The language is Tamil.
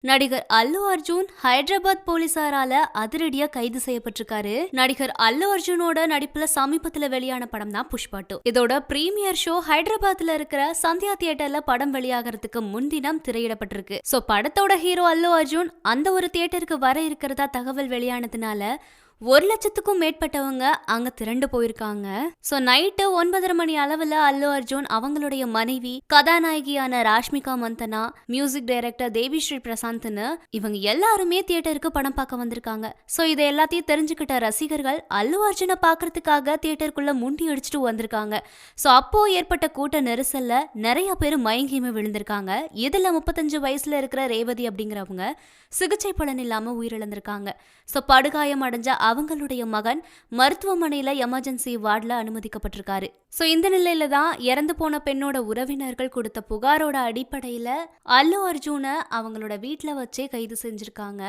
நடிகர் அல்லு அர்ஜுன் ஹைதராபாத் போலீசாரால அதிரடியா கைது செய்யப்பட்டிருக்காரு. நடிகர் அல்லு அர்ஜுனோட நடிப்புல சமீபத்துல வெளியான படம் தான் புஷ்பா டூ. இதோட பிரீமியர் ஷோ ஹைதராபாத்ல இருக்கிற சந்தியா தியேட்டர்ல படம் வெளியாகிறதுக்கு முன்தினம் திரையிடப்பட்டிருக்கு. சோ படத்தோட ஹீரோ அல்லு அர்ஜுன் அந்த ஒரு தியேட்டருக்கு வர இருக்கிறதா தகவல் வெளியானதுனால ஒரு லட்சத்துக்கும் மேற்பட்டவங்க அங்க திரண்டு போயிருக்காங்க. சோ நைட்டு ஒன்பதரை மணி அளவுல அல்லு அர்ஜுன் அவங்களுடைய மனைவி கதாநாயகியான ராஷ்மிகா மந்தனா மியூசிக் டைரக்டர் தேவி ஸ்ரீ பிரசாந்த்னு இவங்க எல்லாருமே தியேட்டருக்கு படம் பார்க்க வந்திருக்காங்க. சோ இதை எல்லாத்தையும் தெரிஞ்சுக்கிட்ட ரசிகர்கள் அல்லு அர்ஜுனை பார்க்கறதுக்காக தியேட்டருக்குள்ள முண்டி அடிச்சுட்டு வந்திருக்காங்க. சோ அப்போ ஏற்பட்ட கூட்ட நெரிசல்ல நிறைய பேர் மயங்கியுமே விழுந்திருக்காங்க. இதுல முப்பத்தஞ்சு வயசுல இருக்கிற ரேவதி அப்படிங்கிறவங்க சிகிச்சை பலன் இல்லாம உயிரிழந்திருக்காங்க. சோ படுகாயம் அடைஞ்ச அவங்களுடைய மகன் மருத்துவமனையில எமர்ஜென்சி வார்டில் அனுமதிக்கப்பட்டிருக்காரு. ஸோ இந்த நிலையில தான் இறந்து போன பெண்ணோட உறவினர்கள் கொடுத்த புகாரோட அடிப்படையில் அல்லு அர்ஜுனை அவங்களோட வீட்டில் வச்சே கைது செஞ்சிருக்காங்க.